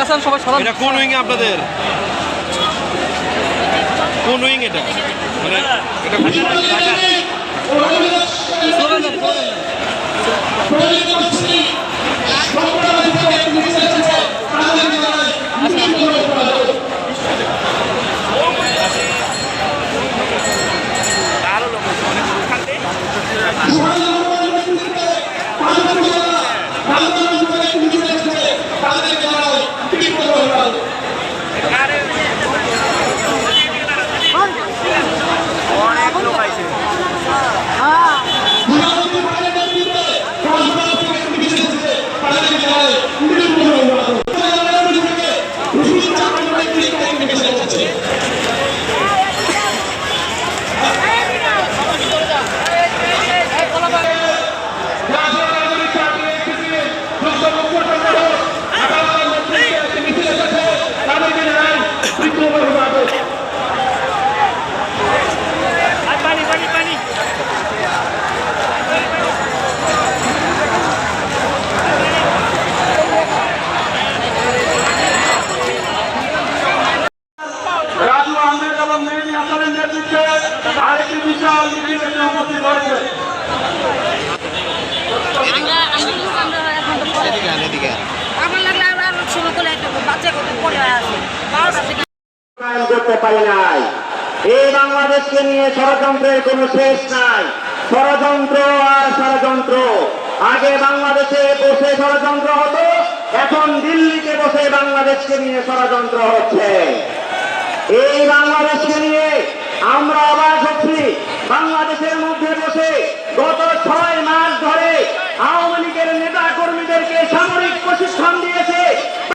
আছেন সবাই সাধারণ। এটা কোন উইং আপনাদের? কোন উইং এটা? মানে এটা কোন- স্লোগান এবং হাসানের নেতৃত্বে আরেকটি বিশাল মিছিল উপস্থিত হয়েছে। করতে পারি নাই। এই বাংলাদেশকে নিয়ে ষড়যন্ত্রের কোনো শেষ নাই। ষড়যন্ত্র আর ষড়যন্ত্র। আগে বাংলাদেশে বসে ষড়যন্ত্র হতো এখন দিল্লিতে বসে বাংলাদেশকে নিয়ে ষড়যন্ত্র হচ্ছে। এই বাংলাদেশকে নিয়ে আমরা আবার হচ্ছি। বাংলাদেশের মধ্যে